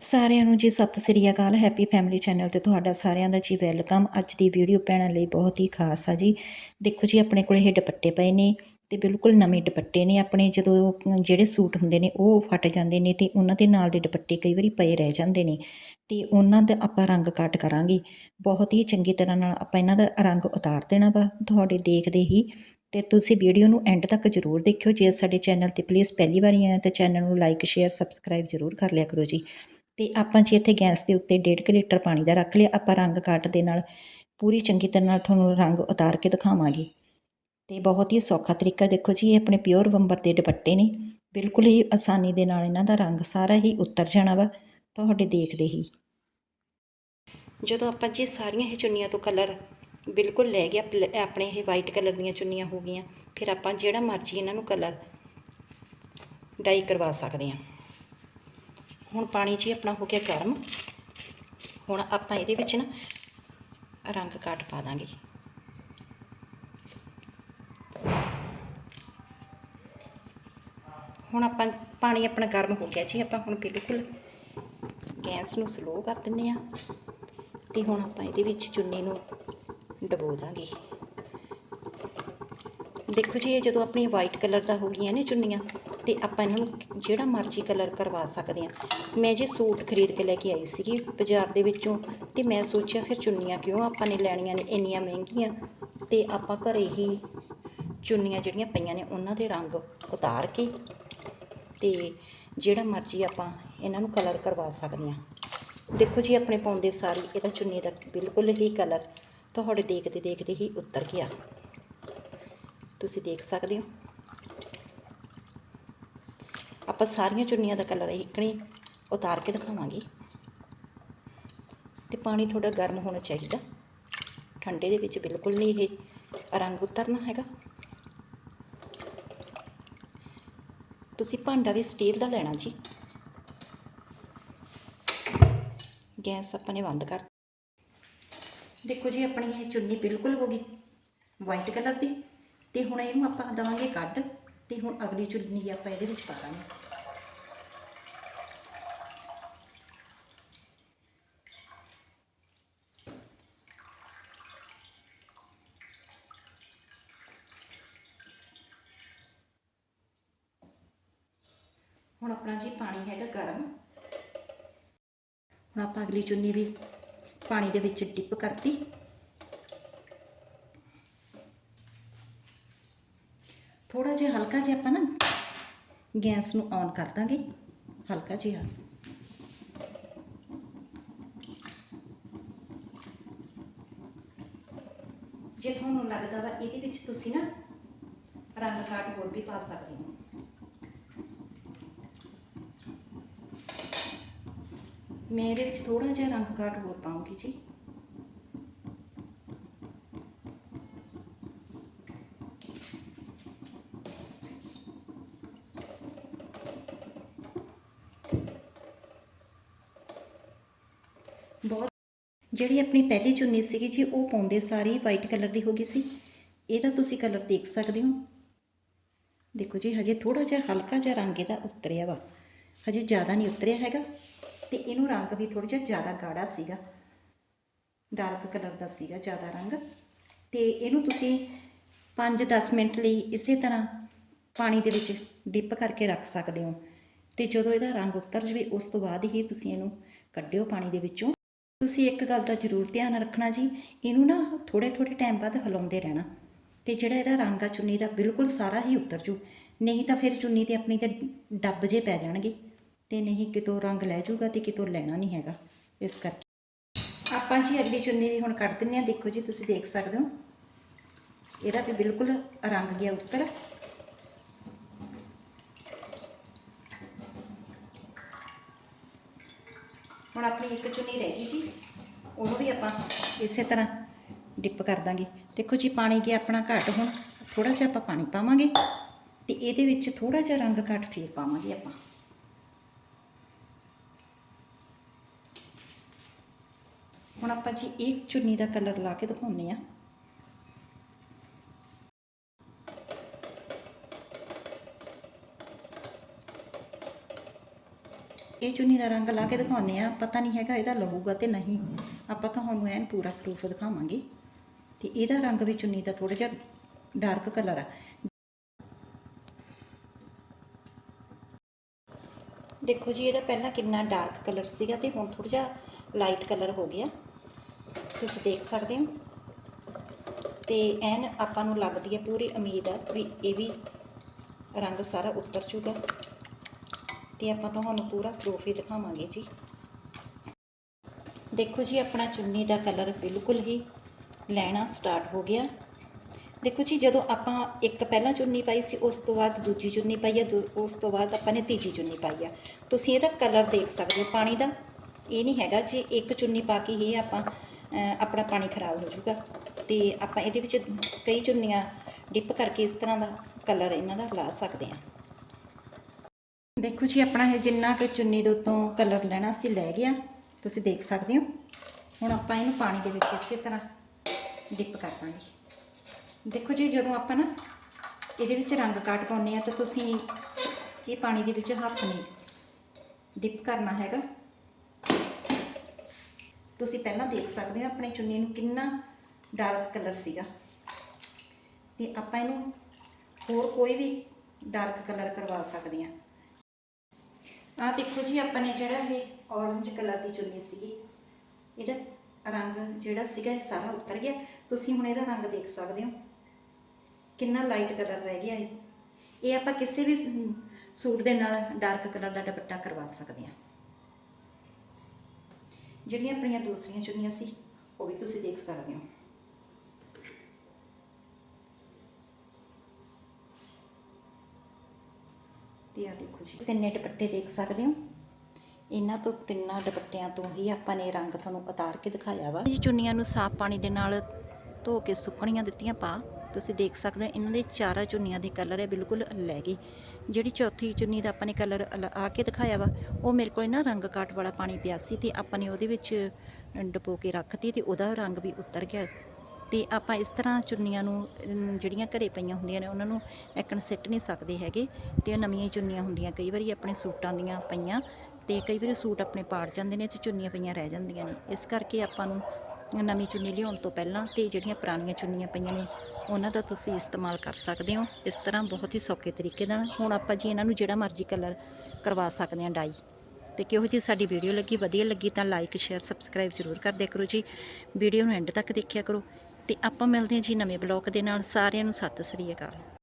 ਸਾਰਿਆਂ ਨੂੰ ਜੀ ਸਤਿ ਸ੍ਰੀ ਅਕਾਲ ਹੈਪੀ ਫੈਮਿਲੀ ਚੈਨਲ ਤੇ ਤੁਹਾਡਾ ਸਾਰਿਆਂ ਦਾ ਜੀ ਵੈਲਕਮ ਅੱਜ ਦੀ ਵੀਡੀਓ ਭੈਣਾਂ ਲਈ ਬਹੁਤ ਹੀ ਖਾਸ ਆ ਜੀ। ਦੇਖੋ ਜੀ, ਆਪਣੇ ਕੋਲ ਇਹ ਦੁਪੱਟੇ ਪਏ ਨੇ ਤੇ ਬਿਲਕੁਲ ਨਵੇਂ ਦੁਪੱਟੇ ਨੇ। ਆਪਣੇ ਜਦੋਂ ਜਿਹੜੇ ਸੂਟ ਹੁੰਦੇ ਨੇ, ਉਹ ਫਟ ਜਾਂਦੇ ਨੇ ਤੇ ਉਹਨਾਂ ਦੇ ਨਾਲ ਦੇ ਦੁਪੱਟੇ ਕਈ ਵਾਰੀ ਪਏ ਰਹਿ ਜਾਂਦੇ ਨੇ ਤੇ ਉਹਨਾਂ ਦਾ ਆਪਾਂ ਰੰਗ ਕੱਟ ਕਰਾਂਗੇ। ਬਹੁਤ ਹੀ ਚੰਗੀ ਤਰ੍ਹਾਂ ਨਾਲ ਆਪਾਂ ਇਹਨਾਂ ਦਾ ਰੰਗ ਉਤਾਰ ਦੇਣਾ ਵਾ ਤੁਹਾਡੇ ਦੇਖਦੇ ਹੀ ਤੇ ਤੁਸੀਂ ਵੀਡੀਓ ਨੂੰ ਐਂਡ ਤੱਕ ਜ਼ਰੂਰ ਦੇਖਿਓ। ਜੇ ਸਾਡੇ ਚੈਨਲ ਤੇ ਪਲੀਜ਼ ਪਹਿਲੀ ਵਾਰੀ ਆਏ ਤਾਂ ਚੈਨਲ ਨੂੰ ਲਾਈਕ ਸ਼ੇਅਰ ਸਬਸਕ੍ਰਾਈਬ ਜ਼ਰੂਰ ਕਰ ਲਿਆ ਕਰੋ ਜੀ। ਤੇ ਆਪਾਂ ਜੀ ਇੱਥੇ ਗੈਸ ਦੇ ਉੱਤੇ 1.5 ਲੀਟਰ ਪਾਣੀ ਦਾ ਰੱਖ ਲਿਆ, ਆਪਾਂ ਰੰਗ ਕੱਟ ਦੇ ਨਾਲ, ਪੂਰੀ ਚੰਗੀ ਤਰ੍ਹਾਂ ਨਾਲ ਤੁਹਾਨੂੰ ਰੰਗ ਉਤਾਰ ਕੇ ਦਿਖਾਵਾਂਗੇ। ਤੇ ਬਹੁਤ ਹੀ ਸੌਖਾ ਤਰੀਕਾ ਦੇਖੋ ਜੀ, ਇਹ ਆਪਣੇ ਪਿਓਰ ਬੰਬਰ ਦੇ ਦੁਪੱਟੇ ਨੇ। ਬਿਲਕੁਲ ਹੀ ਆਸਾਨੀ ਦੇ ਨਾਲ ਇਹਨਾਂ ਦਾ ਰੰਗ ਸਾਰਾ ਹੀ ਉਤਰ ਜਾਣਾ ਵਾ, ਤੁਹਾਡੇ ਦੇਖਦੇ ਹੀ। ਜਦੋਂ ਆਪਾਂ ਜੀ ਸਾਰੀਆਂ ਇਹ ਚੁੰਨੀਆਂ ਤੋਂ ਕਲਰ ਬਿਲਕੁਲ ਲੈ ਗਿਆ ਆਪਣੇ ਇਹ ਵਾਈਟ ਕਲਰ ਦੀਆਂ ਚੁੰਨੀਆਂ ਹੋ ਗਈਆਂ, ਫਿਰ ਆਪਾਂ ਜਿਹੜਾ ਮਰਜ਼ੀ ਇਹਨਾਂ ਨੂੰ ਕਲਰ ਡਾਈ ਕਰਵਾ ਸਕਦੇ ਹਾਂ। ਹੁਣ ਪਾਣੀ ਜੀ ਆਪਣਾ ਹੋ ਗਿਆ ਗਰਮ। ਹੁਣ ਆਪਾਂ ਇਹਦੇ ਵਿੱਚ ਨਾ ਰੰਗ ਕਾਟ ਪਾ ਦਾਂਗੇ। ਹੁਣ ਆਪਾਂ ਪਾਣੀ ਆਪਣਾ ਗਰਮ ਹੋ ਗਿਆ ਜੀ, ਆਪਾਂ ਹੁਣ ਬਿਲਕੁਲ ਗੈਸ ਨੂੰ ਸਲੋ ਕਰ ਦਿੰਨੇ ਆ ਤੇ ਹੁਣ ਆਪਾਂ ਇਹਦੇ ਵਿੱਚ ਚੁੰਨੀ ਨੂੰ ਡਬੋ ਦਾਂਗੇ। ਦੇਖੋ ਜੀ, ਇਹ ਜਦੋਂ ਆਪਣੀ ਵਾਈਟ ਕਲਰ ਦਾ ਹੋ ਗਈਆਂ ਨੇ ਚੁੰਨੀਆਂ ਤੇ ਆਪਾਂ ਇਹਨਾਂ ਨੂੰ ਜਿਹੜਾ ਮਰਜ਼ੀ ਕਲਰ ਕਰਵਾ ਸਕਦੇ ਆ ਮੈਂ ਜੇ ਸੂਟ ਖਰੀਦ ਕੇ ਲੈ ਕੇ ਆਈ ਸੀਗੀ ਬਾਜ਼ਾਰ ਦੇ ਵਿੱਚੋਂ ਤੇ ਮੈਂ ਸੋਚਿਆ, ਫਿਰ ਚੁੰਨੀਆਂ ਕਿਉਂ ਆਪਾਂ ਨੇ ਲੈਣੀਆਂ ਨੇ ਇੰਨੀਆਂ ਮਹਿੰਗੀਆਂ? ਤੇ ਆਪਾਂ ਘਰੇ ਹੀ ਚੁੰਨੀਆਂ ਜਿਹੜੀਆਂ ਪਈਆਂ ਨੇ ਉਹਨਾਂ ਦੇ ਰੰਗ ਉਤਾਰ ਕੇ ਤੇ ਜਿਹੜਾ ਮਰਜ਼ੀ ਆਪਾਂ ਇਹਨਾਂ ਨੂੰ ਕਲਰ ਕਰਵਾ ਸਕਦੇ ਆ ਦੇਖੋ ਜੀ, ਆਪਣੇ ਪਾਉਂਦੇ ਸਾਰੀ ਇਹਦਾ ਚੁੰਨੀ ਦਾ ਬਿਲਕੁਲ ਹੀ ਕਲਰ ਤੁਹਾਡੇ ਦੇਖਦੇ ਦੇਖਦੇ ਹੀ ਉਤਰ ਗਿਆ। ਤੁਸੀਂ ਦੇਖ ਸਕਦੇ ਹੋ। ਆਪਾਂ ਸਾਰੀਆਂ ਚੁੰਨੀਆਂ ਦਾ ਕਲਰ ਇਕਣੀ ਉਤਾਰ ਕੇ ਦਿਖਾਵਾਂਗੇ। ਤੇ ਪਾਣੀ ਥੋੜਾ ਗਰਮ ਹੋਣਾ ਚਾਹੀਦਾ। ਠੰਡੇ ਦੇ ਵਿੱਚ ਬਿਲਕੁਲ ਨਹੀਂ ਇਹ ਰੰਗ ਉਤਰਨਾ ਹੈਗਾ। ਤੁਸੀਂ ਭਾਂਡਾ ਵੀ ਸਟੀਲ ਦਾ ਲੈਣਾ ਜੀ। ਗੈਸ ਆਪਾਂ ਨੇ ਬੰਦ ਕਰ ਦੇਖੋ ਜੀ, ਆਪਣੀ ਇਹ ਚੁੰਨੀ ਬਿਲਕੁਲ ਹੋ ਗਈ ਵਾਈਟ ਕਲਰ ਦੀ। ਤੇ ਹੁਣ ਇਹਨੂੰ ਆਪਾਂ ਦਵਾਂਗੇ ਕੱਢ। ਤੇ ਹੁਣ ਅਗਲੀ ਚੁੰਨੀ ਆਪਾਂ ਇਹਦੇ ਵਿੱਚ ਪਾ ਦਾਂਗੇ। ਹੁਣ ਆਪਣਾ ਜੀ ਪਾਣੀ ਹੈਗਾ ਗਰਮ। ਹੁਣ ਆਪਾਂ ਅਗਲੀ ਚੁੰਨੀ ਵੀ ਪਾਣੀ ਦੇ ਵਿੱਚ ਡਿਪ ਕਰਤੀ। ਥੋੜਾ ਜਿਹਾ ਹਲਕਾ ਜਿਹਾ ਆਪਾਂ ਨਾ ਗੈਸ ਨੂੰ ਔਨ ਕਰ ਦਾਂਗੇ। ਹਲਕਾ ਜਿਹਾ। ਜੇ ਤੁਹਾਨੂੰ ਲੱਗਦਾ ਵਾ ਇਹਦੇ ਵਿੱਚ ਤੁਸੀਂ ਨਾ ਰੰਗ ਕਾਟ ਹੋਰ ਵੀ ਪਾ ਸਕਦੇ ਹੋ। ਮੈਂ ਇਹਦੇ ਵਿੱਚ ਥੋੜਾ ਜਿਹਾ ਰੰਗ ਘਾਟ ਹੋਰ ਪਾਉਂਗੀ ਜੀ। ਬਹੁਤ ਜਿਹੜੀ ਆਪਣੀ ਪਹਿਲੀ ਚੁੰਨੀ ਸੀਗੀ ਜੀ, ਉਹ ਪਾਉਂਦੇ ਸਾਰੀ ਵਾਈਟ ਕਲਰ ਦੀ ਹੋ ਗਈ ਸੀ। ਇਹਦਾ ਤੁਸੀਂ ਕਲਰ ਦੇਖ ਸਕਦੇ ਹੋ। ਦੇਖੋ ਜੀ, ਹਜੇ ਥੋੜਾ ਜਿਹਾ ਹਲਕਾ ਜਿਹਾ ਰੰਗ ਇਹਦਾ ਉਤਰਿਆ ਵਾ। ਹਜੇ ਜ਼ਿਆਦਾ ਨਹੀਂ ਉਤਰਿਆ ਹੈਗਾ। ਤੇ ਇਹਨੂੰ ਰੰਗ ਵੀ ਥੋੜਾ ਜਿਹਾ ਜ਼ਿਆਦਾ ਗਾੜਾ ਸੀਗਾ। ਡਾਰਕ ਕਲਰ ਦਾ ਸੀਗਾ ਜ਼ਿਆਦਾ ਰੰਗ। ਤੇ ਇਹਨੂੰ ਤੁਸੀਂ 5-10 ਮਿੰਟ ਲਈ ਇਸੇ ਤਰ੍ਹਾਂ ਪਾਣੀ ਦੇ ਵਿੱਚ ਡਿਪ ਕਰਕੇ ਰੱਖ ਸਕਦੇ ਹੋ। ਤੇ ਜਦੋਂ ਇਹਦਾ ਰੰਗ ਉਤਰ ਜਵੇ, ਉਸ ਤੋਂ ਬਾਅਦ ਹੀ ਤੁਸੀਂ ਇਹਨੂੰ ਕੱਢਿਓ ਪਾਣੀ ਦੇ ਵਿੱਚੋਂ। ਤੁਸੀਂ ਇੱਕ ਗੱਲ ਦਾ ਜ਼ਰੂਰ ਧਿਆਨ ਰੱਖਣਾ ਜੀ, ਇਹਨੂੰ ਨਾ ਥੋੜੇ ਥੋੜੇ ਟਾਈਮ ਬਾਅਦ ਹਿਲਾਉਂਦੇ ਰਹਿਣਾ। ਤੇ ਜਿਹੜਾ ਇਹਦਾ ਰੰਗ ਆ ਚੁੰਨੀ ਦਾ, ਬਿਲਕੁਲ ਸਾਰਾ ਹੀ ਉਤਰ ਜੂ ਨਹੀਂ ਤਾਂ ਫਿਰ ਚੁੰਨੀ ਤੇ ਆਪਣੀ ਤੇ ਡੱਬ ਜੇ ਪੈ ਜਾਣਗੇ। ਤੇ ਨਹੀਂ ਕਿਤੋਂ ਰੰਗ ਲੈ ਜਾਊਗਾ ਤੇ ਕਿਤੋਂ ਲੈਣਾ ਨਹੀਂ ਹੈਗਾ, ਇਸ ਕਰਕੇ। ਆਪਾਂ ਜੀ ਅਗਲੀ ਚੁੰਨੀ ਵੀ ਹੁਣ ਕੱਢ ਦਿੰਨੇ ਆ ਦੇਖੋ ਜੀ, ਤੁਸੀਂ ਦੇਖ ਸਕਦੇ ਹੋ। ਇਹਦਾ ਵੀ ਬਿਲਕੁਲ ਰੰਗ ਗਿਆ ਉੱਤਰ। ਹੁਣ ਆਪਣੀ ਇੱਕ ਚੁੰਨੀ ਰਹਿ ਗਈ ਜੀ। ਉਹਨੂੰ ਵੀ ਆਪਾਂ ਇਸੇ ਤਰ੍ਹਾਂ ਡਿਪ ਕਰ ਦਾਂਗੇ। ਦੇਖੋ ਜੀ, ਪਾਣੀ ਗਿਆ ਆਪਣਾ ਘੱਟ ਹੁਣ? ਥੋੜਾ ਜਿਹਾ ਆਪਾਂ ਪਾਣੀ ਪਾਵਾਂਗੇ ਤੇ ਇਹਦੇ ਵਿੱਚ ਥੋੜਾ ਜਿਹਾ ਰੰਗ ਘੱਟ ਫੇਰ ਪਾਵਾਂਗੇ ਆਪਾਂ। ਹੁਣ ਆਪਾਂ ਜੀ ਇਹ ਚੁੰਨੀ ਦਾ ਕਲਰ ਲਾ ਕੇ ਦਿਖਾਉਂਦੇ ਆ ਇਹ ਚੁੰਨੀ ਦਾ ਰੰਗ ਲਾ ਕੇ ਦਿਖਾਉਂਦੇ ਆ ਪਤਾ ਨਹੀਂ ਹੈਗਾ ਇਹਦਾ ਲਹੂਗਾ ਤੇ ਨਹੀਂ। ਆਪਾਂ ਤੁਹਾਨੂੰ ਐਨ ਪੂਰਾ ਪ੍ਰੂਫ ਦਿਖਾਵਾਂਗੇ। ਤੇ ਇਹਦਾ ਰੰਗ ਵੀ ਚੁੰਨੀ ਦਾ ਥੋੜਾ ਜਿਹਾ ਡਾਰਕ ਕਲਰ ਆ। ਦੇਖੋ ਜੀ, ਇਹਦਾ ਪਹਿਲਾਂ ਕਿੰਨਾ ਡਾਰਕ ਕਲਰ ਸੀਗਾ ਤੇ ਹੁਣ ਥੋੜਾ ਜਿਹਾ ਲਾਈਟ ਕਲਰ ਹੋ ਗਿਆ। ਤੁਸੀਂ ਦੇਖ ਸਕਦੇ ਹੋ। ਤੇ ਐਨ ਆਪਾਂ ਨੂੰ ਲੱਗਦੀ ਹੈ ਪੂਰੀ ਉਮੀਦ ਆ ਵੀ ਇਹ ਵੀ ਰੰਗ ਸਾਰਾ ਉਤਰ ਚੁੱਕਾ ਤੇ ਆਪਾਂ ਤੁਹਾਨੂੰ ਪੂਰਾ ਪ੍ਰੂਫ ਹੀ ਦਿਖਾਵਾਂਗੇ ਜੀ। ਦੇਖੋ ਜੀ, ਆਪਣਾ ਚੁੰਨੀ ਦਾ ਕਲਰ ਬਿਲਕੁਲ ਹੀ ਲੈਣਾ ਸਟਾਰਟ ਹੋ ਗਿਆ। ਦੇਖੋ ਜੀ, ਜਦੋਂ ਆਪਾਂ ਇੱਕ ਪਹਿਲਾਂ ਚੁੰਨੀ ਪਾਈ ਸੀ, ਉਸ ਤੋਂ ਬਾਅਦ ਦੂਜੀ ਚੁੰਨੀ ਪਾਈ ਆ ਦੂ- ਉਸ ਤੋਂ ਬਾਅਦ ਆਪਾਂ ਨੇ ਤੀਜੀ ਚੁੰਨੀ ਪਾਈ ਆ ਤੁਸੀਂ ਇਹਦਾ ਕਲਰ ਦੇਖ ਸਕਦੇ ਹੋ, ਪਾਣੀ ਦਾ। ਇਹ ਨਹੀਂ ਹੈਗਾ ਜੀ, ਇੱਕ ਚੁੰਨੀ ਪਾ ਕੇ ਹੀ ਆਪਾਂ ਆਪਣਾ ਪਾਣੀ ਖਰਾਬ ਹੋ ਜਾਊਗਾ। ਤੇ ਆਪਾਂ ਇਹਦੇ ਵਿੱਚ ਕਈ ਚੁੰਨੀਆਂ ਡਿਪ ਕਰਕੇ ਇਸ ਤਰ੍ਹਾਂ ਦਾ ਕਲਰ ਇਹਨਾਂ ਦਾ ਲਾ ਸਕਦੇ ਹਾਂ। ਦੇਖੋ ਜੀ, ਆਪਣਾ ਇਹ ਜਿੰਨਾ ਕਿ ਚੁੰਨੀ ਦੇ ਉੱਤੋਂ ਕਲਰ ਲੈਣਾ ਸੀ ਲੈ ਗਿਆ। ਤੁਸੀਂ ਦੇਖ ਸਕਦੇ ਹੋ। ਹੁਣ ਆਪਾਂ ਇਹਨੂੰ ਪਾਣੀ ਦੇ ਵਿੱਚ ਇਸੇ ਤਰ੍ਹਾਂ ਡਿਪ ਕਰ ਦਾਂਗੇ। ਦੇਖੋ ਜੀ, ਜਦੋਂ ਆਪਾਂ ਨਾ ਇਹਦੇ ਵਿੱਚ ਰੰਗ ਕਾਟ ਪਾਉਂਦੇ ਆ ਤਾਂ ਤੁਸੀਂ ਇਹ ਪਾਣੀ ਦੇ ਵਿੱਚ ਹੱਥ ਨਹੀਂ ਡਿਪ ਕਰਨਾ ਹੈਗਾ। ਤੁਸੀਂ ਪਹਿਲਾਂ ਦੇਖ ਸਕਦੇ ਹੋ ਆਪਣੀ ਚੁੰਨੀ ਨੂੰ ਕਿੰਨਾ ਡਾਰਕ ਕਲਰ ਸੀਗਾ। ਤੇ ਆਪਾਂ ਇਹਨੂੰ ਹੋਰ ਕੋਈ ਵੀ ਡਾਰਕ ਕਲਰ ਕਰਵਾ ਸਕਦੇ ਹਾਂ। ਆਹ ਦੇਖੋ ਜੀ, ਆਪਾਂ ਨੇ ਜਿਹੜਾ ਇਹ ਔਰੰਜ ਕਲਰ ਦੀ ਚੁੰਨੀ ਸੀਗੀ, ਇਹਦਾ ਰੰਗ ਜਿਹੜਾ ਸੀਗਾ ਇਹ ਸਾਰਾ ਉਤਰ ਗਿਆ। ਤੁਸੀਂ ਹੁਣ ਇਹਦਾ ਰੰਗ ਦੇਖ ਸਕਦੇ ਹੋ। ਕਿੰਨਾ ਲਾਈਟ ਕਲਰ ਰਹਿ ਗਿਆ ਇਹ। ਇਹ ਆਪਾਂ ਕਿਸੇ ਵੀ ਸੂਟ ਦੇ ਨਾਲ ਡਾਰਕ ਕਲਰ ਦਾ ਦੁਪੱਟਾ ਕਰਵਾ ਸਕਦੇ ਹਾਂ। ਜਿਹੜੀਆਂ ਆਪਣੀਆਂ ਦੂਸਰੀਆਂ ਚੁੰਨੀਆਂ ਸੀ, ਉਹ ਵੀ ਤੁਸੀਂ ਦੇਖ ਸਕਦੇ ਹੋ। ਤੇ ਆ ਦੇਖੋ ਜੀ, ਤਿੰਨੇ ਦੁਪੱਟੇ ਦੇਖ ਸਕਦੇ ਹੋ। ਇਹਨਾਂ ਤੋਂ ਤਿੰਨਾਂ ਦੁਪੱਟਿਆਂ ਤੋਂ ਹੀ ਆਪਾਂ ਨੇ ਰੰਗ ਤੁਹਾਨੂੰ ਉਤਾਰ ਕੇ ਦਿਖਾਇਆ ਵਾ। ਜੀ ਚੁੰਨੀਆਂ ਨੂੰ ਸਾਫ਼ ਪਾਣੀ ਦੇ ਨਾਲ ਧੋ ਕੇ ਸੁੱਕਣੀਆਂ ਦਿੱਤੀਆਂ ਪਾ। ਤੁਸੀਂ ਦੇਖ ਸਕਦੇ ਹੋ, ਇਹਨਾਂ ਦੇ ਚਾਰਾਂ ਚੁੰਨੀਆਂ ਦੇ ਕਲਰ ਹੈ ਬਿਲਕੁਲ ਲੈ ਗਈ ਜਿਹੜੀ ਚੌਥੀ ਚੁੰਨੀ ਦਾ ਆਪਾਂ ਨੇ ਕਲਰ ਆ ਕੇ ਦਿਖਾਇਆ ਵਾ, ਉਹ ਮੇਰੇ ਕੋਲ ਨਾ ਰੰਗ ਕਾਟ ਵਾਲਾ ਪਾਣੀ ਪਿਆ ਸੀ ਤੇ ਆਪਾਂ ਨੇ ਉਹਦੇ ਵਿੱਚ ਡਪੋ ਕੇ ਰੱਖਤੀ ਤੇ ਉਹਦਾ ਰੰਗ ਵੀ ਉਤਰ ਗਿਆ। ਤੇ ਆਪਾਂ ਇਸ ਤਰ੍ਹਾਂ ਚੁੰਨੀਆਂ ਨੂੰ ਜਿਹੜੀਆਂ ਘਰੇ ਪਈਆਂ ਹੁੰਦੀਆਂ ਨੇ, ਉਹਨਾਂ ਨੂੰ ਐਕਣ ਸਿੱਟ ਨਹੀਂ ਸਕਦੇ ਹੈਗੇ ਤੇ ਉਹ ਨਵੀਆਂ ਚੁੰਨੀਆਂ ਹੁੰਦੀਆਂ। ਕਈ ਵਾਰੀ ਆਪਣੇ ਸੂਟਾਂ ਦੀਆਂ ਪਈਆਂ ਤੇ ਕਈ ਵਾਰੀ ਸੂਟ ਆਪਣੇ ਪਾੜ ਜਾਂਦੇ ਨੇ ਤੇ ਚੁੰਨੀਆਂ ਪਈਆਂ ਰਹਿ ਜਾਂਦੀਆਂ ਨੇ। ਇਸ ਕਰਕੇ ਆਪਾਂ ਨੂੰ ਨਵੀਂ ਚੁੰਨੀ ਲਿਆਉਣ ਤੋਂ ਪਹਿਲਾਂ ਤੇ ਜਿਹੜੀਆਂ ਪੁਰਾਣੀਆਂ ਚੁੰਨੀਆਂ ਪਈਆਂ ਨੇ, ਉਹਨਾਂ ਦਾ ਤੁਸੀਂ ਇਸਤੇਮਾਲ ਕਰ ਸਕਦੇ ਹੋ। ਇਸ ਤਰ੍ਹਾਂ ਬਹੁਤ ਹੀ ਸੌਖੇ ਤਰੀਕੇ ਨਾਲ ਹੁਣ ਆਪਾਂ ਜੀ ਇਹਨਾਂ ਨੂੰ ਜਿਹੜਾ ਮਰਜ਼ੀ ਕਲਰ ਕਰਵਾ ਸਕਦੇ ਹਾਂ ਡਾਈ। ਤੇ ਕਿਹੋ ਜੀ ਸਾਡੀ ਵੀਡੀਓ ਲੱਗੀ, ਵਧੀਆ ਲੱਗੀ ਤਾਂ ਲਾਈਕ ਸ਼ੇਅਰ ਸਬਸਕ੍ਰਾਈਬ ਜ਼ਰੂਰ ਕਰ ਦਿਆ ਕਰੋ ਜੀ। ਵੀਡੀਓ ਨੂੰ ਐਂਡ ਤੱਕ ਦੇਖਿਆ ਕਰੋ। ਤੇ ਆਪਾਂ ਮਿਲਦੇ ਹਾਂ ਜੀ ਨਵੇਂ ਬਲੌਗ ਦੇ ਨਾਲ। ਸਾਰਿਆਂ ਨੂੰ ਸਤਿ ਸ੍ਰੀ ਅਕਾਲ।